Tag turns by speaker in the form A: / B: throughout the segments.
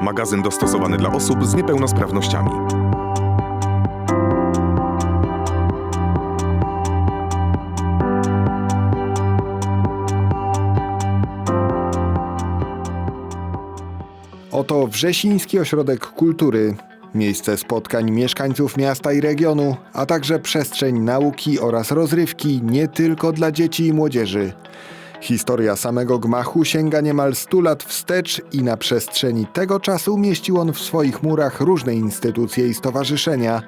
A: Magazyn dostosowany dla osób z niepełnosprawnościami.
B: Oto Wrzesiński Ośrodek Kultury, miejsce spotkań mieszkańców miasta i regionu, a także przestrzeń nauki oraz rozrywki nie tylko dla dzieci i młodzieży. Historia samego gmachu sięga niemal 100 lat wstecz i na przestrzeni tego czasu mieścił on w swoich murach różne instytucje i stowarzyszenia.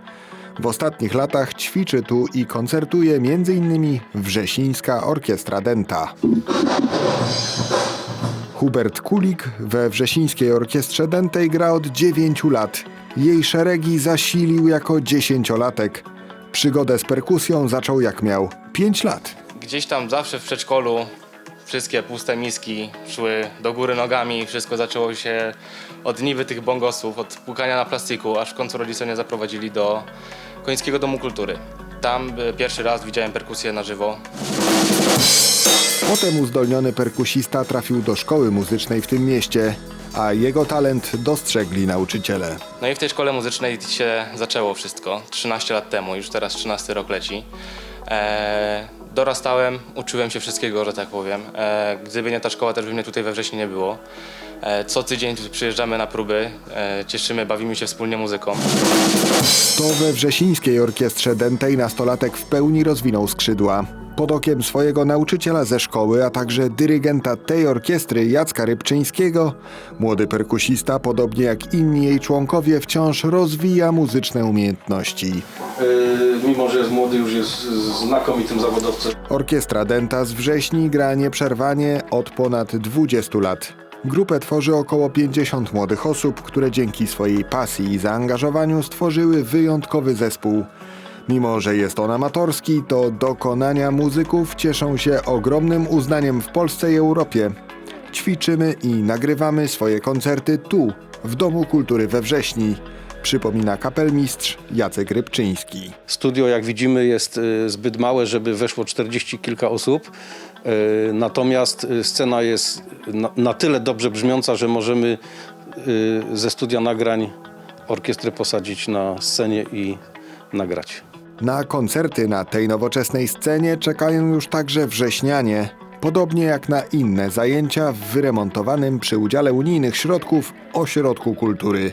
B: W ostatnich latach ćwiczy tu i koncertuje m.in. Wrzesińska Orkiestra Denta. Hubert Kulik we Wrzesińskiej Orkiestrze Dentej gra od 9 lat. Jej szeregi zasilił jako dziesięciolatek. Przygodę z perkusją zaczął jak miał 5 lat.
C: Gdzieś tam zawsze w przedszkolu wszystkie puste miski szły do góry nogami. Wszystko zaczęło się od niby tych bongosów, od pukania na plastiku, aż w końcu rodzice mnie zaprowadzili do Końskiego Domu Kultury. Tam y, pierwszy raz widziałem perkusję na żywo.
B: Potem uzdolniony perkusista trafił do szkoły muzycznej w tym mieście, a jego talent dostrzegli nauczyciele.
C: No i w tej szkole muzycznej się zaczęło wszystko. 13 lat temu, już teraz 13 rok leci. Eee, dorastałem, uczyłem się wszystkiego, że tak powiem. Eee, gdyby nie ta szkoła, też by mnie tutaj we wrześniu nie było. Eee, co tydzień przyjeżdżamy na próby, eee, cieszymy, bawimy się wspólnie muzyką.
B: To we Wrzesińskiej Orkiestrze Dentej nastolatek w pełni rozwinął skrzydła. Pod okiem swojego nauczyciela ze szkoły, a także dyrygenta tej orkiestry Jacka Rybczyńskiego, młody perkusista, podobnie jak inni jej członkowie, wciąż rozwija muzyczne umiejętności.
D: Yy, mimo że jest młody, już jest znakomitym zawodowcem.
B: Orkiestra Denta z wrześni gra nieprzerwanie od ponad 20 lat. Grupę tworzy około 50 młodych osób, które dzięki swojej pasji i zaangażowaniu stworzyły wyjątkowy zespół. Mimo, że jest on amatorski, to dokonania muzyków cieszą się ogromnym uznaniem w Polsce i Europie. Ćwiczymy i nagrywamy swoje koncerty tu, w Domu Kultury we Wrześni, przypomina kapelmistrz Jacek Rybczyński.
D: Studio, jak widzimy, jest y, zbyt małe, żeby weszło 40 kilka osób. Y, Natomiast y, scena jest na, tyle dobrze brzmiąca, że możemy ze studia nagrań orkiestrę posadzić na scenie i nagrać.
B: Na koncerty na tej nowoczesnej scenie czekają już także wrześnianie, podobnie jak na inne zajęcia w wyremontowanym przy udziale unijnych środków Ośrodku Kultury.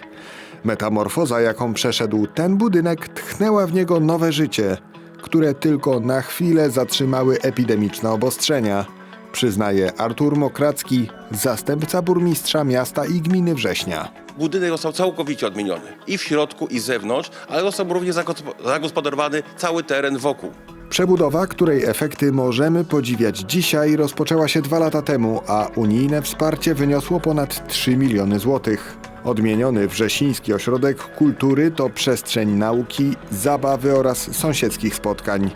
B: Metamorfoza, jaką przeszedł ten budynek, tchnęła w niego nowe życie, które tylko na chwilę zatrzymały epidemiczne obostrzenia, przyznaje Artur Mokracki, zastępca burmistrza miasta i gminy Września.
E: Budynek został całkowicie odmieniony i w środku, i z zewnątrz, ale został również zagospo- zagospodarowany cały teren wokół.
B: Przebudowa, której efekty możemy podziwiać dzisiaj, rozpoczęła się dwa lata temu, a unijne wsparcie wyniosło ponad 3 miliony złotych. Odmieniony Wrzesiński Ośrodek Kultury to przestrzeń nauki, zabawy oraz sąsiedzkich spotkań.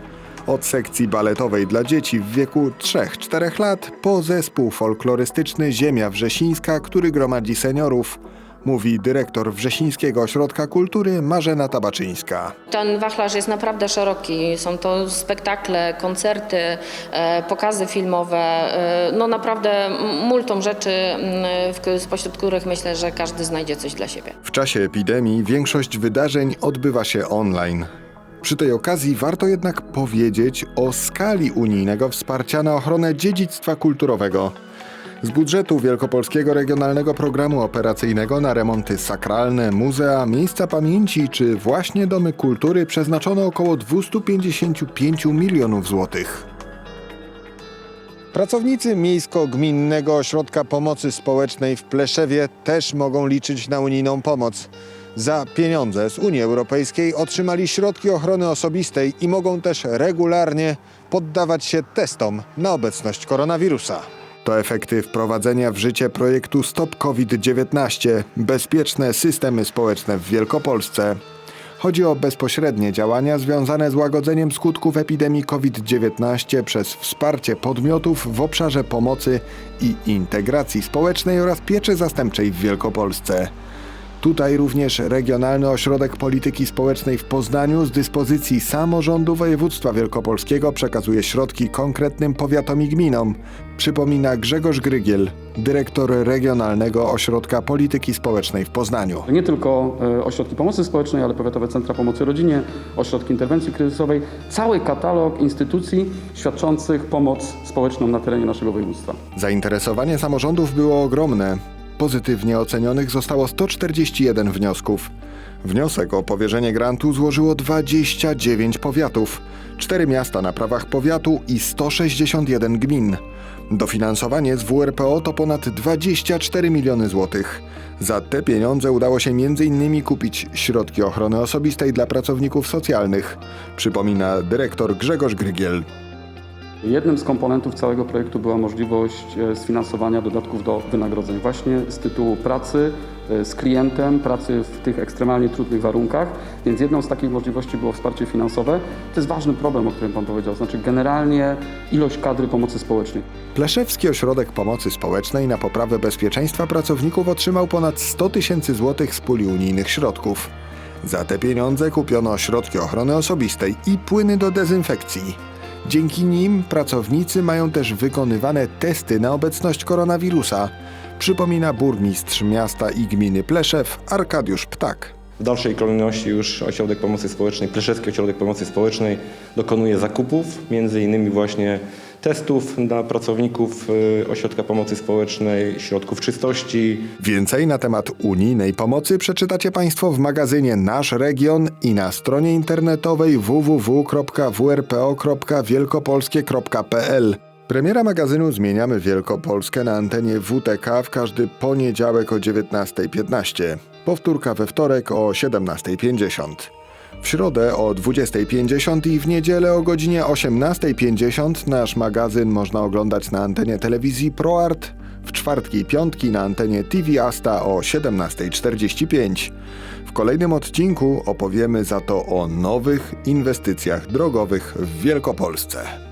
B: Od sekcji baletowej dla dzieci w wieku 3-4 lat po zespół folklorystyczny Ziemia Wrzesińska, który gromadzi seniorów, mówi dyrektor Wrzesińskiego Ośrodka Kultury Marzena Tabaczyńska.
F: Ten wachlarz jest naprawdę szeroki. Są to spektakle, koncerty, e, pokazy filmowe. e, No naprawdę multum rzeczy, mm, spośród których myślę, że każdy znajdzie coś dla siebie.
B: W czasie epidemii większość wydarzeń odbywa się online. Przy tej okazji warto jednak powiedzieć o skali unijnego wsparcia na ochronę dziedzictwa kulturowego. Z budżetu Wielkopolskiego Regionalnego Programu Operacyjnego na remonty sakralne, muzea, miejsca pamięci czy właśnie domy kultury przeznaczono około 255 milionów złotych. Pracownicy Miejsko-Gminnego Ośrodka Pomocy Społecznej w Pleszewie też mogą liczyć na unijną pomoc. Za pieniądze z Unii Europejskiej otrzymali środki ochrony osobistej i mogą też regularnie poddawać się testom na obecność koronawirusa. To efekty wprowadzenia w życie projektu Stop COVID-19 Bezpieczne systemy społeczne w Wielkopolsce. Chodzi o bezpośrednie działania związane z łagodzeniem skutków epidemii COVID-19 przez wsparcie podmiotów w obszarze pomocy i integracji społecznej oraz pieczy zastępczej w Wielkopolsce. Tutaj również Regionalny Ośrodek Polityki Społecznej w Poznaniu z dyspozycji samorządu województwa wielkopolskiego przekazuje środki konkretnym powiatom i gminom. Przypomina Grzegorz Grygiel, dyrektor Regionalnego Ośrodka Polityki Społecznej w Poznaniu.
G: Nie tylko e, ośrodki pomocy społecznej, ale powiatowe centra pomocy rodzinie, ośrodki interwencji kryzysowej, cały katalog instytucji świadczących pomoc społeczną na terenie naszego województwa.
B: Zainteresowanie samorządów było ogromne. Pozytywnie ocenionych zostało 141 wniosków. Wniosek o powierzenie grantu złożyło 29 powiatów, 4 miasta na prawach powiatu i 161 gmin. Dofinansowanie z WRPO to ponad 24 miliony złotych. Za te pieniądze udało się m.in. kupić środki ochrony osobistej dla pracowników socjalnych, przypomina dyrektor Grzegorz Grygiel.
G: Jednym z komponentów całego projektu była możliwość e, sfinansowania dodatków do wynagrodzeń właśnie z tytułu pracy e, z klientem, pracy w tych ekstremalnie trudnych warunkach, więc jedną z takich możliwości było wsparcie finansowe. To jest ważny problem, o którym Pan powiedział, znaczy generalnie ilość kadry pomocy społecznej.
B: Pleszewski Ośrodek Pomocy Społecznej na poprawę bezpieczeństwa pracowników otrzymał ponad 100 tysięcy złotych z puli unijnych środków. Za te pieniądze kupiono środki ochrony osobistej i płyny do dezynfekcji. Dzięki nim pracownicy mają też wykonywane testy na obecność koronawirusa, przypomina burmistrz miasta i gminy Pleszew Arkadiusz Ptak.
H: W dalszej kolejności już Ośrodek Pomocy Społecznej, Pleszewski Ośrodek Pomocy Społecznej dokonuje zakupów, między innymi właśnie testów dla pracowników y, Ośrodka Pomocy Społecznej, środków czystości,
B: Więcej na temat unijnej pomocy przeczytacie Państwo w magazynie Nasz Region i na stronie internetowej www.wrpo.wielkopolskie.pl. Premiera magazynu Zmieniamy Wielkopolskę na antenie WTK w każdy poniedziałek o 19.15. Powtórka we wtorek o 17.50. W środę o 20.50 i w niedzielę o godzinie 18.50 nasz magazyn można oglądać na antenie telewizji ProArt, w czwartki i piątki na antenie TV Asta o 17.45. W kolejnym odcinku opowiemy za to o nowych inwestycjach drogowych w Wielkopolsce.